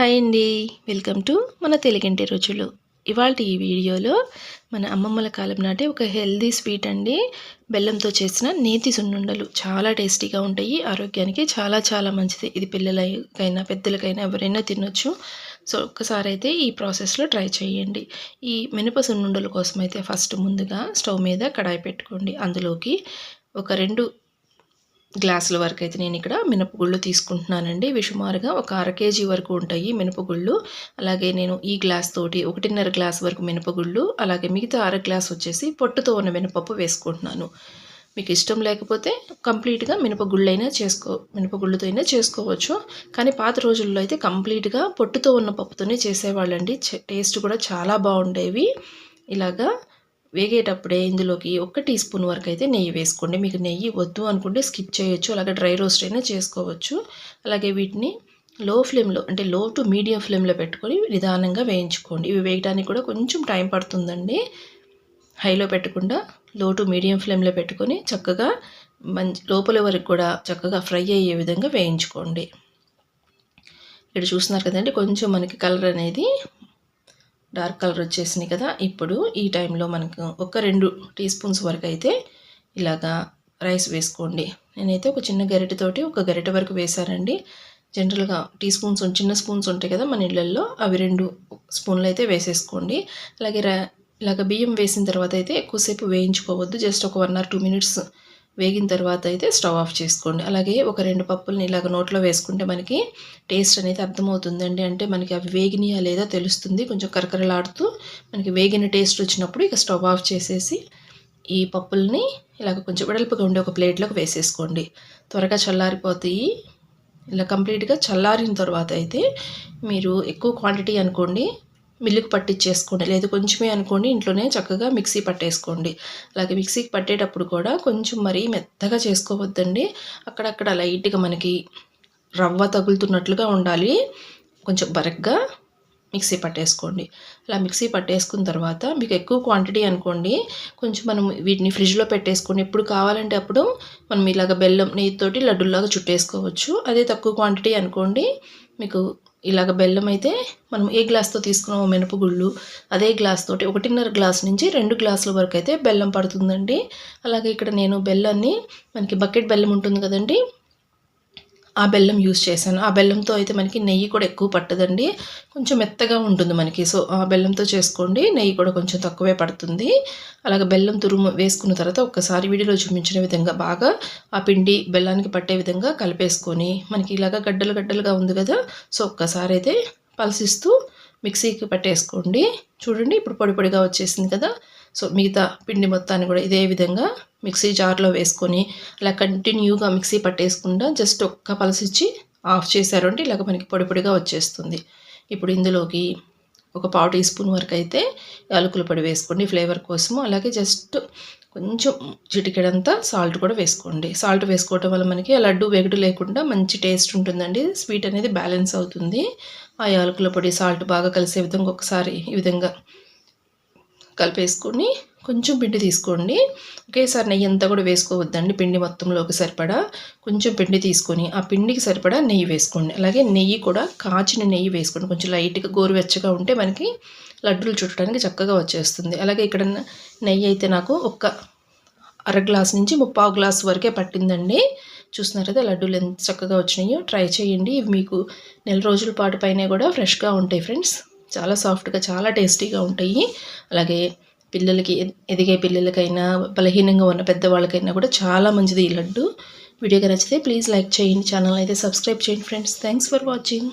Hi అండి. Welcome to మన తెలుగింటి రుచులు. ఇవాళ ఈ వీడియోలో మన అమ్మమ్మల కాలం నాటి ఒక హెల్దీ స్వీట్ అండి. బెల్లంతో చేసిన నేతి సున్నుండలు చాలా టేస్టీగా ఉంటాయి ఆరోగ్యానికి చాలా చాలా మంచిది. ఇది పిల్లలకైనా పెద్దలకైనా ఎవరైనా తినొచ్చు. సో ఒక్కసారి అయితే ఈ ప్రాసెస్లో ట్రై చేయండి. ఈ మినప సున్నుండల కోసం అయితే ఫస్ట్ ముందుగా స్టవ్ మీద కడాయి పెట్టుకోండి. అందులోకి ఒక రెండు గ్లాసుల వరకు అయితే నేను ఇక్కడ మినపగుళ్ళు తీసుకుంటున్నానండి. ఇవి సుమారుగా ఒక అర కేజీ వరకు ఉంటాయి మినపగుళ్ళు. అలాగే నేను ఈ గ్లాస్ తోటి ఒకటిన్నర గ్లాస్ వరకు మినపగుళ్ళు అలాగే మిగతా అర గ్లాస్ వచ్చేసి పొట్టుతో ఉన్న మినపప్పు వేసుకుంటున్నాను. మీకు ఇష్టం లేకపోతే కంప్లీట్గా మినపగుళ్ళైనా చేసుకో మినపగుళ్ళతో అయినా చేసుకోవచ్చు. కానీ పాత రోజుల్లో అయితే కంప్లీట్గా పొట్టుతో ఉన్న పప్పుతోనే చేసేవాళ్ళండి. టేస్ట్ కూడా చాలా బాగుండేవి. ఇలాగా వేగేటప్పుడే ఇందులోకి ఒక టీ స్పూన్ వరకు అయితే నెయ్యి వేసుకోండి. మీకు నెయ్యి వద్దు అనుకుంటే స్కిప్ చేయొచ్చు అలాగే డ్రై రోస్ట్ అయినా చేసుకోవచ్చు. అలాగే వీటిని లో ఫ్లేమ్లో అంటే లో టు మీడియం ఫ్లేమ్లో పెట్టుకొని నిదానంగా వేయించుకోండి. ఇవి వేయడానికి కూడా కొంచెం టైం పడుతుందండి. హైలో పెట్టకుండా లో టు మీడియం ఫ్లేమ్లో పెట్టుకొని చక్కగా మంచి లోపల వరకు కూడా చక్కగా ఫ్రై అయ్యే విధంగా వేయించుకోండి. ఇక్కడ చూస్తున్నారు కదండి కొంచెం మనకి కలర్ అనేది డార్క్ కలర్ వచ్చేసినాయి కదా ఇప్పుడు ఈ టైంలో మనకు ఒక రెండు టీ స్పూన్స్ వరకు అయితే ఇలాగా రైస్ వేసుకోండి. నేనైతే ఒక చిన్న గరిటెతోటి ఒక గరిటె వరకు వేశానండి. జనరల్గా టీ స్పూన్స్ చిన్న స్పూన్స్ ఉంటాయి కదా మన ఇళ్ళల్లో అవి రెండు స్పూన్లు అయితే వేసేసుకోండి. అలాగే ఇలాగ బియ్యం వేసిన తర్వాత అయితే ఎక్కువసేపు వేయించుకోవద్దు జస్ట్ ఒక వన్ ఆర్ టూ మినిట్స్ వేగిన తర్వాత అయితే స్టవ్ ఆఫ్ చేసుకోండి. అలాగే ఒక రెండు పప్పుల్ని ఇలాగ నోట్లో వేసుకుంటే మనకి టేస్ట్ అనేది అర్థమవుతుందండి. అంటే మనకి అవి వేగినాయా లేదా తెలుస్తుంది. కొంచెం కరకరలాడుతూ మనకి వేగిన టేస్ట్ వచ్చినప్పుడు ఇక స్టవ్ ఆఫ్ చేసేసి ఈ పప్పుల్ని ఇలాగ కొంచెం వెడల్పుగా ఉండే ఒక ప్లేట్లోకి వేసేసుకోండి. త్వరగా చల్లారిపోతాయి. ఇలా కంప్లీట్గా చల్లారిన తర్వాత అయితే మీరు ఎక్కువ క్వాంటిటీ అనుకోండి. మిల్లుకు పట్టించేసుకోండి లేదు కొంచెమే అనుకోండి ఇంట్లోనే చక్కగా మిక్సీ పట్టేసుకోండి. అలాగే మిక్సీకి పట్టేటప్పుడు కూడా కొంచెం మరీ మెత్తగా చేసుకోవద్దండి. అక్కడక్కడ లైట్గా మనకి రవ్వ తగులుతున్నట్లుగా ఉండాలి. కొంచెం బరగ్గా మిక్సీ పట్టేసుకోండి. అలా మిక్సీ పట్టేసుకున్న తర్వాత మీకు ఎక్కువ క్వాంటిటీ అనుకోండి కొంచెం మనం వీటిని ఫ్రిడ్జ్లో పెట్టేసుకొని ఎప్పుడు కావాలంటే అప్పుడు మనం ఇలాగ బెల్లం నెయ్యితోటి లడ్డులాగా చుట్టేసుకోవచ్చు. అదే తక్కువ క్వాంటిటీ అనుకోండి మీకు ఇలాగ బెల్లం అయితే మనం ఏ గ్లాస్తో తీసుకున్నామో మినపగుళ్ళు అదే గ్లాస్ తోటి ఒకటిన్నర గ్లాస్ నుంచి రెండు గ్లాసుల వరకు అయితే బెల్లం పడుతుందండి. అలాగే ఇక్కడ నేను బెల్లాన్ని మనకి బకెట్ బెల్లం ఉంటుంది కదండి ఆ బెల్లం యూస్ చేశాను. ఆ బెల్లంతో అయితే మనకి నెయ్యి కూడా ఎక్కువ పట్టదండి. కొంచెం మెత్తగా ఉంటుంది మనకి. సో ఆ బెల్లంతో చేసుకోండి. నెయ్యి కూడా కొంచెం తక్కువే పడుతుంది. అలాగే బెల్లం తురుము వేసుకున్న తర్వాత ఒక్కసారి వీడియోలో చూపించిన విధంగా బాగా ఆ పిండి బెల్లానికి పట్టే విధంగా కలిపేసుకొని మనకి ఇలాగ గడ్డలు గడ్డలుగా ఉంది కదా సో ఒక్కసారి అయితే పలసిస్తూ మిక్సీకి పట్టేసుకోండి. చూడండి ఇప్పుడు పొడి పొడిగా వచ్చేసింది కదా. సో మిగతా పిండి మొత్తాన్ని కూడా ఇదే విధంగా మిక్సీ జార్లో వేసుకొని అలా కంటిన్యూగా మిక్సీ పట్టేసుకుండా జస్ట్ ఒక్క పలసిచ్చి ఆఫ్ చేశారు అంటే ఇలాగ మనకి పొడి పొడిగా వచ్చేస్తుంది. ఇప్పుడు ఇందులోకి ఒక పావు టీ స్పూన్ వరకు అయితే యాలకుల పొడి వేసుకోండి ఫ్లేవర్ కోసము. అలాగే జస్ట్ కొంచెం చిటికెడంతా సాల్ట్ కూడా వేసుకోండి. సాల్ట్ వేసుకోవటం వల్ల మనకి లడ్డు వెగడు లేకుండా మంచి టేస్ట్ ఉంటుందండి. స్వీట్ అనేది బ్యాలెన్స్ అవుతుంది. ఆ యాలకుల పొడి సాల్ట్ బాగా కలిసే విధంగా ఒకసారి ఈ విధంగా కలిపేసుకొని కొంచెం పిండి తీసుకోండి. ఒకేసారి నెయ్యి అంతా కూడా వేసుకోవద్దండి. పిండి మొత్తంలోకి సరిపడా కొంచెం పిండి తీసుకొని ఆ పిండికి సరిపడా నెయ్యి వేసుకోండి. అలాగే నెయ్యి కూడా కాచిన నెయ్యి వేసుకోండి. కొంచెం లైట్గా గోరువెచ్చగా ఉంటే మనకి లడ్డూలు చుట్టడానికి చక్కగా వచ్చేస్తుంది. అలాగే ఇక్కడ నెయ్యి అయితే నాకు ఒక్క అర గ్లాస్ నుంచి ముప్పావు గ్లాస్ వరకే పట్టిందండి. చూస్తున్నారు కదా లడ్డూలు ఎంత చక్కగా వచ్చినాయో. ట్రై చేయండి. ఇవి మీకు నెల రోజుల పాటు పైన కూడా ఫ్రెష్గా ఉంటాయి ఫ్రెండ్స్. చాలా సాఫ్ట్గా చాలా టేస్టీగా ఉంటాయి. అలాగే పిల్లలకి ఎదిగే పిల్లలకైనా బలహీనంగా ఉన్న పెద్దవాళ్ళకైనా కూడా చాలా మంచిది ఈ లడ్డు. వీడియోగా నచ్చితే ప్లీజ్ లైక్ చేయండి ఛానల్ అయితే సబ్స్క్రైబ్ చేయండి ఫ్రెండ్స్. Thanks for watching.